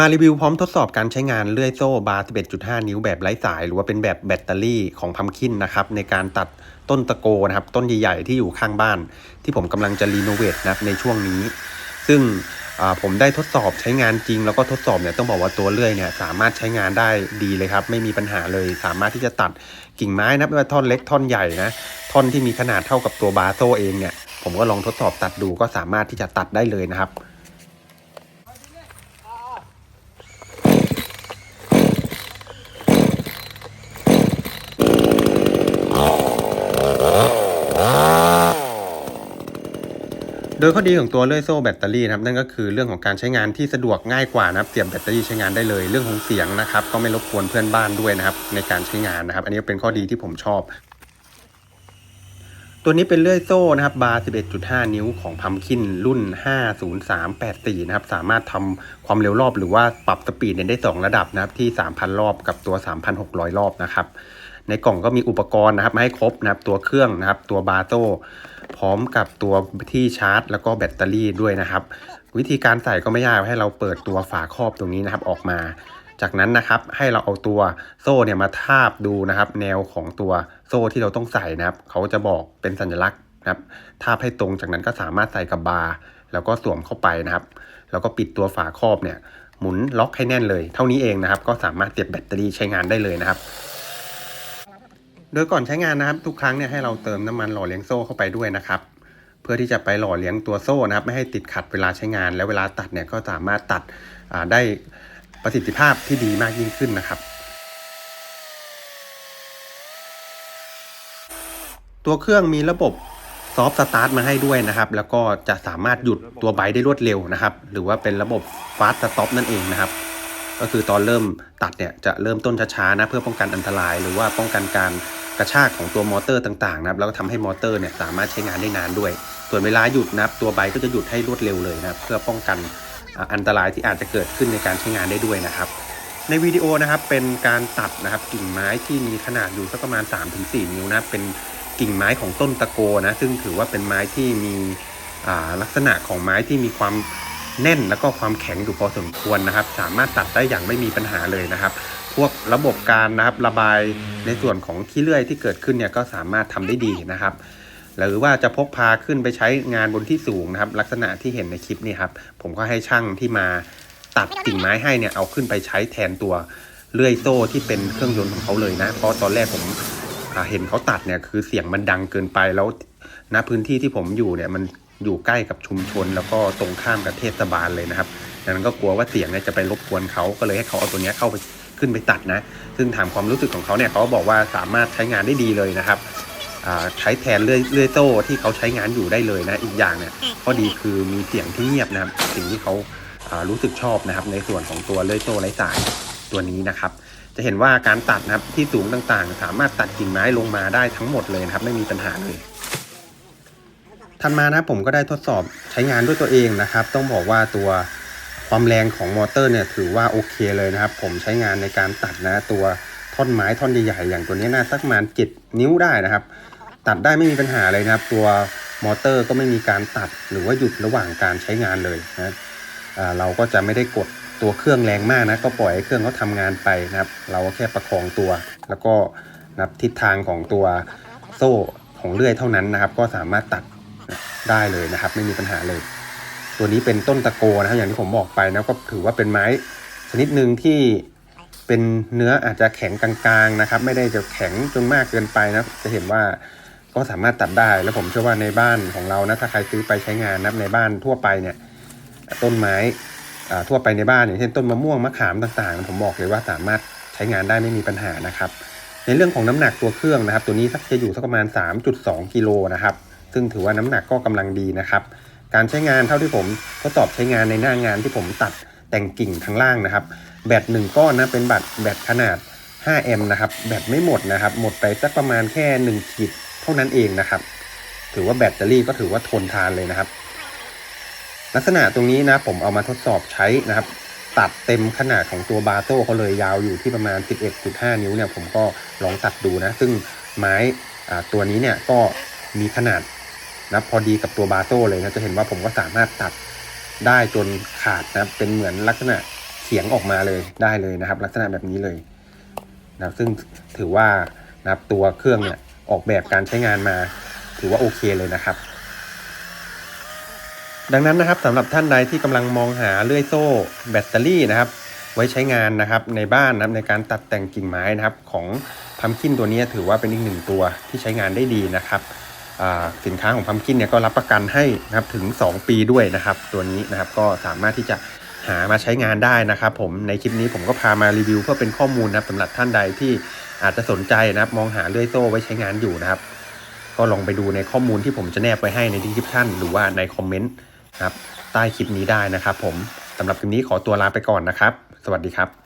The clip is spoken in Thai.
มารีวิวพร้อมทดสอบการใช้งานเลื่อยโซ่บาร์ 11.5 นิ้วแบบไร้สาย หรือว่าเป็นแบบแบตเตอรี่ของพัมคินนะครับในการตัดต้นตะโกนะครับ ต้นใหญ่ๆที่อยู่ข้างบ้าน ที่ผมกำลังจะรีโนเวทนะครับในช่วงนี้ ซึ่งผมได้ทดสอบใช้งานจริง แล้วก็ทดสอบเนี่ยต้องบอกว่าตัวเลื่อยเนี่ยสามารถใช้งานได้ดีเลยครับ ไม่มีปัญหาเลย สามารถที่จะตัดกิ่งไม้นะไม่ว่าท่อนเล็กท่อนใหญ่นะท่อนที่มีขนาดเท่ากับตัวบาร์โซ่เองเนี่ยผมก็ลองทดสอบตัดดูก็สามารถที่จะตัดได้เลยนะครับ ยข้อดีของตัวเลื่อยโซ่แบตเตอรี่นะครับนั่นก็คือเรื่องของการใช้งานที่สะดวกง่ายกว่านะครับเสียบแบตเตอรี่ใช้งานได้เลย เรื่องของเสียงนะครับก็ไม่รบกวนเพื่อนบ้านด้วยนะครับในการใช้งานนะครับ อันนี้เป็นข้อดีที่ผมชอบ ตัวนี้เป็นเลื่อยโซ่นะครับบาร์ 11.5 นิ้วของพัมคินรุ่น 50384 นะครับสามารถทำความเร็วรอบหรือว่าปรับสปีดได้ 2 ระดับนะครับที่ 3,000 รอบกับตัว 3,600 รอบนะครับในกล่องก็มีอุปกรณ์นะครับมาให้ครบนะครับตัวเครื่องนะครับตัวบาร์โซ่ พร้อมกับตัวที่ชาร์จ แล้วก็แบตเตอรี่ด้วยนะครับ วิธีการใส่ก็ไม่ยากให้เราเปิดตัวฝาครอบตรงนี้นะครับออกมา จากนั้นนะครับให้เราเอาตัวโซ่เนี่ยมาทาบดูนะครับ แนวของตัวโซ่ที่เราต้องใส่นะครับเขาจะบอกเป็นสัญลักษณ์นะครับทาบให้ตรงจากนั้นก็สามารถใส่กับบาร์แล้วก็สวมเข้าไปนะครับ แล้วก็ปิดตัวฝาครอบเนี่ยหมุนล็อกให้แน่นเลย เท่านี้เองนะครับ ก็สามารถเสียบแบตเตอรี่ใช้งานได้เลยนะครับ โดยก่อนใช้งานนะครับ ทุกครั้งเนี่ยให้เราเติมน้ำมันหล่อเลี้ยงโซ่เข้าไปด้วยนะครับ เพื่อที่จะไปหล่อเลี้ยงตัวโซ่นะครับ ไม่ให้ติดขัดเวลาใช้งาน และเวลาตัดเนี่ยก็สามารถตัดได้ประสิทธิภาพที่ดีมากยิ่งขึ้นนะครับ ตัวเครื่องมีระบบซอฟต์สตาร์ทมาให้ด้วยนะครับ แล้วก็จะสามารถหยุดตัวไบได้รวดเร็วนะครับ หรือว่าเป็นระบบฟาสต์สต็อปนั่นเองนะครับ ก็คือตอนเริ่มตัดเนี่ยจะเริ่มต้นช้าๆนะเพื่อป้องกันอันตราย หรือว่าป้องกันการ กระชากของตัวมอเตอร์ต่างๆนะครับแล้วก็ทำให้มอเตอร์เนี่ยสามารถใช้งานได้นานด้วย ส่วนเวลาหยุดนะครับตัวไบก็จะหยุดให้รวดเร็วเลยนะครับเพื่อป้องกันอันตรายที่อาจจะเกิดขึ้นในการใช้งานได้ด้วยนะครับ ในวิดีโอนะครับเป็นการตัดนะครับกิ่งไม้ที่มีขนาดอยู่สักประมาณ 3-4 นิ้วนะครับเป็นกิ่งไม้ของต้นตะโกนะซึ่งถือว่าเป็นไม้ที่มีลักษณะของไม้ที่มีความ แน่นแล้วก็ความแข็งอยู่พอสมควรนะครับ สามารถตัดได้อย่างไม่มีปัญหาเลยนะครับ พวกระบบการนะครับระบายในส่วนของขี้เลื่อยที่เกิดขึ้นเนี่ยก็สามารถทำได้ดีนะครับหรือว่าจะพกพาขึ้นไปใช้งานบนที่สูงนะครับ ลักษณะที่เห็นในคลิปนี่ครับ ผมก็ให้ช่างที่มาตัดกิ่งไม้ให้เนี่ยเอาขึ้นไปใช้แทนตัวเลื่อยโซ่ที่เป็นเครื่องยนต์ของเขาเลยนะ เพราะตอนแรกผมเห็นเขาตัดเนี่ยคือเสียงมันดังเกินไปแล้วณพื้นที่ที่ผมอยู่เนี่ยมัน อยู่ใกล้กับชุมชน แล้วก็ตรงข้ามกับเทศบาลเลยนะครับดังนั้นก็กลัวว่าเสียงเนี่ยจะไปรบกวนเขาก็เลยให้เขาเอาตัวนี้เข้าไปขึ้นไปตัดนะ ซึ่งถามความรู้สึกของเขาเนี่ยเขาบอกว่าสามารถใช้งานได้ดีเลยนะครับใช้แทนเลื่อยเลื่อยโซ่ที่เขาใช้งานอยู่ได้เลยนะ อีกอย่างเนี่ยข้อดีคือมีเสียงที่เงียบนะครับ สิ่งที่เขาอ่ารู้สึกชอบนะครับ ในส่วนของตัวเลื่อยโซ่ไร้สายตัวนี้นะครับ จะเห็นว่าการตัดนะครับที่สูงต่างๆ สามารถตัดกิ่งไม้ลงมาได้ทั้งหมดเลยนะครับ ไม่มีปัญหาเลย ถัดมานะผมก็ได้ทดสอบใช้งานด้วยตัวเองนะครับ ต้องบอกว่าตัวความแรงของมอเตอร์เนี่ยถือว่าโอเคเลยนะครับ ผมใช้งานในการตัดนะตัวท่อนไม้ท่อนใหญ่ๆอย่างตัวนี้น่าสักประมาณ7นิ้วได้นะครับ ตัดได้ไม่มีปัญหาเลยนะครับ ตัวมอเตอร์ก็ไม่มีการตัดหรือว่าหยุดระหว่างการใช้งานเลยนะเราก็จะไม่ได้กดตัวเครื่องแรงมากนะก็ปล่อยให้เครื่องเขาทำงานไปนะครับ เราก็แค่ประคองตัว แล้วก็นับทิศทางของตัวโซ่ของเลื่อยเท่านั้นนะครับ ก็สามารถตัด ได้เลยนะครับ ไม่มีปัญหาเลย ตัวนี้เป็นต้นตะโกนะครับอย่างที่ผมบอกไปนะก็ถือว่าเป็นไม้ชนิดหนึ่งที่เป็นเนื้ออาจจะแข็งกลางๆนะครับ ไม่ได้จะแข็งจนมากเกินไปนะจะเห็นว่าก็สามารถตัดได้แล้วผมเชื่อว่าในบ้านของเรานะถ้าใครซื้อไปใช้งานนะในบ้านทั่วไปเนี่ย ต้นไม้ทั่วไปในบ้านอย่างเช่นต้นมะม่วงมะขามต่างๆ ผมบอกเลยว่าสามารถใช้งานได้ไม่มีปัญหานะครับ ในเรื่องของน้ำหนักตัวเครื่องนะครับ ตัวนี้สักจะอยู่สักประมาณ 3.2 กิโลนะครับ ซึ่งถือว่าน้ำหนักก็กำลังดีนะครับ การใช้งานเท่าที่ผมทดสอบใช้งานในหน้างานที่ผมตัดแต่งกิ่งทางล่างนะครับ แบตหนึ่งก้อนนะเป็นบัตรแบตขนาด 5 แอมนะครับ แบตไม่หมดนะครับ หมดไปสักประมาณแค่1ขีดเท่านั้นเองนะครับ ถือว่าแบตเตอรี่ก็ถือว่าทนทานเลยนะครับ ลักษณะตรงนี้นะผมเอามาทดสอบใช้นะครับ ตัดเต็มขนาดของตัวบาโต้เขาเลยยาวอยู่ที่ประมาณ 11.5 นิ้วเนี่ยผมก็ลองตัดดูนะ ซึ่งไม้ตัวนี้เนี่ยก็มีขนาด นะพอดีกับตัวบาโต้เลยนะจะเห็นว่าผมก็สามารถตัดได้จนขาดนะเป็นเหมือนลักษณะเสียงออกมาเลยได้เลยนะครับ ลักษณะแบบนี้เลยนะซึ่งถือว่านะครับตัวเครื่องเนี่ยออกแบบการใช้งานมา ถือว่าโอเคเลยนะครับ ดังนั้นนะครับสำหรับท่านใดที่กำลังมองหาเลื่อยโซ่แบตเตอรี่นะครับ ไว้ใช้งานนะครับในบ้านนะครับในการตัดแต่งกิ่งไม้นะครับ ของพัมคินตัวนี้ถือว่าเป็นอีกหนึ่งตัวที่ใช้งานได้ดีนะครับ สินค้าของพัมคินเนี่ยก็รับประกันให้นะครับถึง 2 ปีด้วยนะครับ ตัวนี้นะครับก็สามารถที่จะหามาใช้งานได้นะครับ ผมในคลิปนี้ผมก็พามารีวิว เพื่อเป็นข้อมูลนะครับสำหรับท่านใดที่อาจจะสนใจนะครับ มองหาเลื่อยโซ่ไว้ใช้งานอยู่นะครับ ก็ลองไปดูในข้อมูลที่ผมจะแนบไว้ให้ในดีคริปชันหรือว่าในคอมเมนต์นะครับใต้คลิปนี้ได้นะครับ ผมสำหรับคลิปนี้ขอตัวลาไปก่อนนะครับ สวัสดีครับ